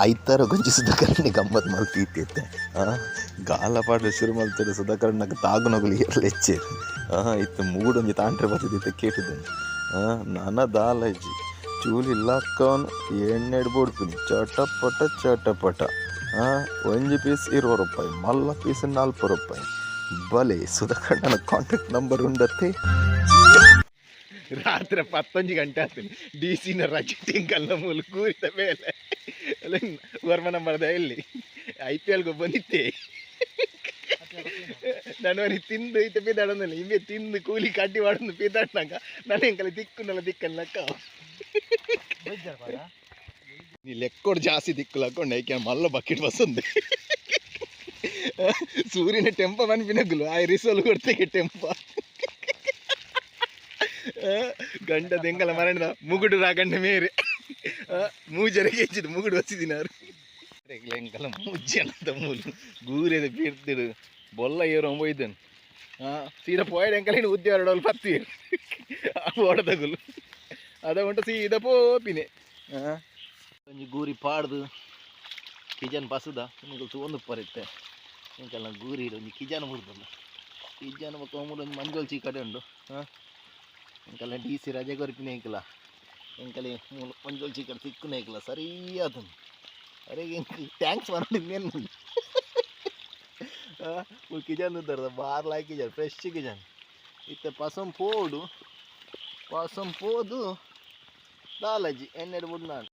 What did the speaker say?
ಐತಾರ ಗೊಂಜಿ ಸುಧಾಕರ್ಣಿ ಗಮ್ಮತ್ ಮಲ್ತಿತ್ತೆ ಆ, ಗಾಲ ಪಾಡ್ರೆ ಶುರು ಮಲ್ತಾರೆ ತಾಗು ನಗಲು ಹೆಚ್ಚೆ ಆ, ಇತ್ತು ಮೂಡೊಂಜಿ ತಾಂಟ್ರೆ ಬರ್ತದಿತ್ತೆ ಕೇಟಿದ್ದೇನೆ ಆ, ನನ್ನ ದಾಲಜ್ಜಿ ಚೂಲಿ ಲಕ್ಕವನು ಎಣ್ಣೆಡ್ ಪಟ ಚಟಪಟ ಚಟಪಟ. ಹಾ ಒಂಜಿ ಪೀಸ್ ಇರುವ ರೂಪಾಯಿ, ಮಲ್ಲ ಪೀಸ್ ನಾಲ್ಕು ರೂಪಾಯಿ. ಬಲೆ, ಸುಧಾಕರ್ಣನ ಕಾಂಟ್ಯಾಕ್ಟ್ ನಂಬರ್ ಉಂಡತ್ತೆ. ರಾತ್ರಿ ಪತ್ತೊಂಜಿ ಗಂಟೆ ಆಗ್ತೀನಿ ಡಿ ಸಿನ ರಜೆ ಟಿಂಕಲ್ನ ಮೂಲ ಕೂರಿದ ಮೇಲೆ. ವರ್ಮನ ಮರದ ಎಲ್ಲಿ? ಐ ಪಿ ಎಲ್ಗೆ ಬಂದಿತ್ತೆ ನನವರಿ ತಿಂದು ಇತ್ತೆ ಪೀದಾಡೋದಲ್ಲ ಹಿಂಗೆ ತಿಂದು ಕೂಲಿ ಕಡ್ಡಿ ಮಾಡೋದು ಪೀದಾಡ್ನಾಗ ನಾನು ಹೆಂಗಲ್ಲ ದಿಕ್ಕುನಲ್ಲ ದಿಕ್ಕಲ್ಲಕ್ಕ ನೀ ಲೆಕ್ಕೋಡು ಜಾಸ್ತಿ ದಿಕ್ಕು ಹಾಕೊಂಡು ಐಕೆ ಮಲ್ಲ ಬಕೆಟ್ ಬಸ್ಸೊಂದು ಸೂರ್ಯನ ಟೆಂಪ ಮನ್ಪಿನಗುಲು ಆ ರಿಸೋಲ್ ಕೊಡ್ತೇಗೆ ಟೆಂಪ? ಗಂಡ ದೆಂಗಲ ಮರಣ ಮುಗುಡು ರಾಗಣ್ಣ ಮೇರೆ. ಮೂಜರ ಹೆಚ್ಚಿದ ಮುಗುಡು ವಸಿದಿನಾರು ಎಂಕಲ ಮುಜ್ಜೆ ಅಂತ ಮೂಲು. ಗೂರೆದ ಬೀರ್ತಿಡು. ಬೊಲ್ಲ ಏರು ಒಯ್ದನು ಸೀದಾ ಪೋಯ್ಡ್ ಎಂಕಲ ಇನ್ನು ಉದ್ಯೋಗ ಪತ್ತಿ. ಓಡದಗುಲು ಅದ ಉಂಟು ಸೀದಾ ಪೋಪಿನೆ ಒಂಜಿ ಗೂರಿ ಪಾಡ್ದು. ಕಿಜನ್ ಬಸದ. ನಿಮಗೆ ಒಂದು ಪರಿತ್ತೆ. ಎಂಕಲ್ಲ ಗೂರಿ ಒಂಜಿ ಕಿಜನ್ ಮುರಿದಲ್ಲ ಕಿಜನ್ ಮಕ್ಕ ಒಂದು ಮಂಜೋಲ್ ಚೀ ಕಡೆ ಉಂಡು. ಹಾಂ ಎಂಕಲ್ಲ ಡಿ ಸಿ ರಜೆ ಕೊರಿಪಿನ ಎಂಕಲ ಎಂಕಲೆ ಮೂಲ ಮಂಜೋಲ್ ಚೀಕಡೆ ತಿಕ್ಕುನ ಎಂಕಲ ಸರಿ ಅದನ್ನು ಅರೆ ಎಂಕ ಟ್ಯಾಂಕ್ಸ್ ಮಾಡಿದ ಮೇನ್ ಕಿಜನ್ ಉದ್ದಾರದ ಬಾರ್ಲ ಕಿಜನ್ ಫ್ರೆಶ್ ಕಿಜನ್. ಇತ್ತೆ ಪಸಂ ಪೋಡು, ಪಸಂ ಪೋದು, ದಾಲಜಿ ಎಣ್ಣೆಡು ಬುಡ್ ನಾನು.